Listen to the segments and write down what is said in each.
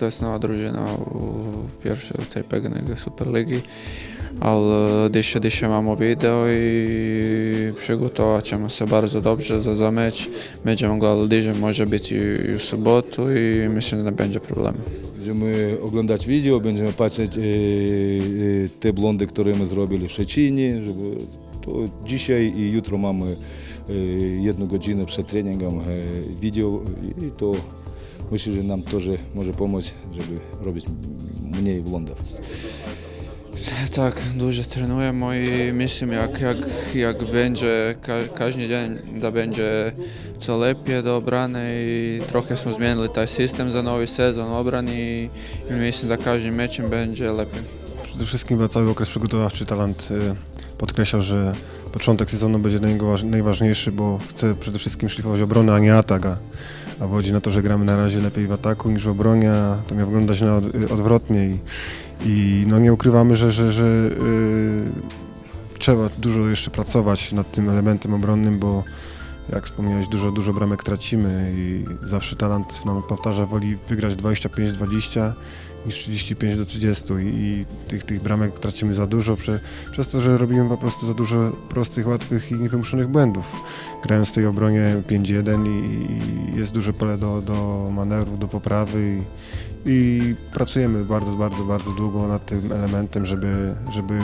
to jest nowa drużyna u pierwszej w tej Superligi, ale dzisiaj, dzisiaj mamy wideo i przygotować się bardzo dobrze za, za mecz. Będziemy że może być i, i w sobotę i myślę, że nie będzie problemu. Będziemy oglądać wideo, będziemy patrzeć e, e, te blondy, które my zrobili w Szczecinie, żeby to dzisiaj i jutro mamy e, jedną godzinę przed treningiem wideo i to myślę, że nam też może pomóc, żeby robić mniej blondów. Tak, dużo trenujemy i myślimy, jak, jak, jak będzie ka, każdy dzień, da będzie co lepiej do obrany i trochę smo zmienili taj system za nowy sezon obrani i, mislim da każdym meczem będzie lepiej. Przede wszystkim cały okres przygotowawczy Talant y, podkreślał, że początek sezonu będzie dla niego waż- najważniejszy, bo chce przede wszystkim szlifować obronę, a nie atak. A, wychodzi na to, że gramy na razie lepiej w ataku niż w obronie, a to miał wyglądać na od, y, odwrotnie. I, i no nie ukrywamy, że, że, że y, trzeba dużo jeszcze pracować nad tym elementem obronnym, bo jak wspomniałeś, dużo, dużo bramek tracimy i zawsze talent nam powtarza, woli wygrać 25-20 niż 35 do 30 i, i tych, tych bramek tracimy za dużo prze, przez to, że robimy po prostu za dużo prostych, łatwych i niewymuszonych błędów. Grając w tej obronie 5-1 i, i jest duże pole do, do manewrów, do poprawy i, i pracujemy bardzo, bardzo, bardzo długo nad tym elementem, żeby, żeby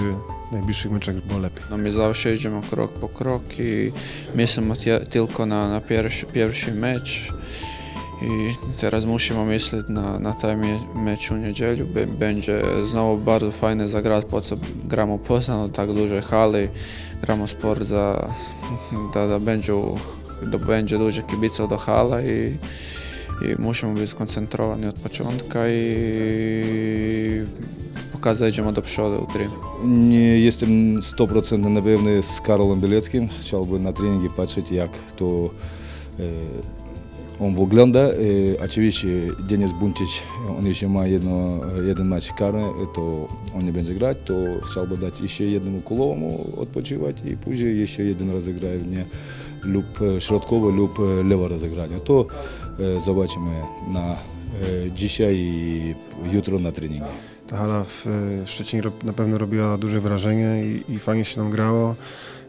najbliższych meczach było lepiej. No my zawsze idziemy krok po krok i myślimy tylko na, na pierwszy, pierwszy mecz. I teraz musimy myśleć na, na ten mie- mecz u niedzielę. Be- Będzie znowu bardzo fajne zagrać, po co gramy poza no, tak duże hali. Gramy sport za, da, da będzie, da będzie dużo kibiców do hala i, i musimy być skoncentrowani od początku i pokazać, idziemy do przodu u gry. Nie jestem 100% na pewny z Karolem Bieleckim. Chciałbym na treningi patrzeć, jak to e, on wygląda. E, oczywiście Denis Buncic, on jeszcze ma jedno, jeden mecz karny, to on nie będzie grać, to chciałbym dać jeszcze jednemu kulowemu odpoczywać i później jeszcze jeden rozegranie mnie lub e, środkowe lub e, lewe rozegranie. To e, zobaczymy na e, dzisiaj i jutro na treningu. Ta hala w e, Szczecinie na pewno robiła duże wrażenie i, i fajnie się nam grało.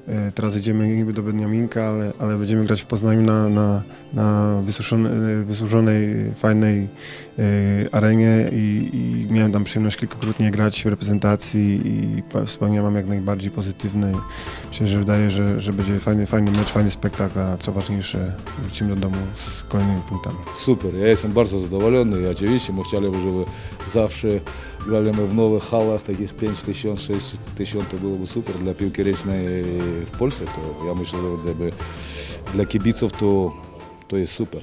E, Teraz jedziemy niby do Beniaminka, ale, ale będziemy grać w Poznaniu na, na, na wysuszone, e, wysłużonej, fajnej e, arenie i, i miałem tam przyjemność kilkakrotnie grać w reprezentacji i wspomnienia mam jak najbardziej pozytywne. Myślę, że wydaje, że, że będzie fajny, fajny mecz, fajny spektakl, a co ważniejsze wrócimy do domu z kolejnymi punktami. Super, ja jestem bardzo zadowolony i oczywiście my chcieliby, żeby zawsze graliśmy w nowych halach, takich 5 tysięcy, 6 tysięcy, to byłoby super dla piłki ręcznej w Polsce. To ja myślę, że gdyby dla kibiców to, to jest super.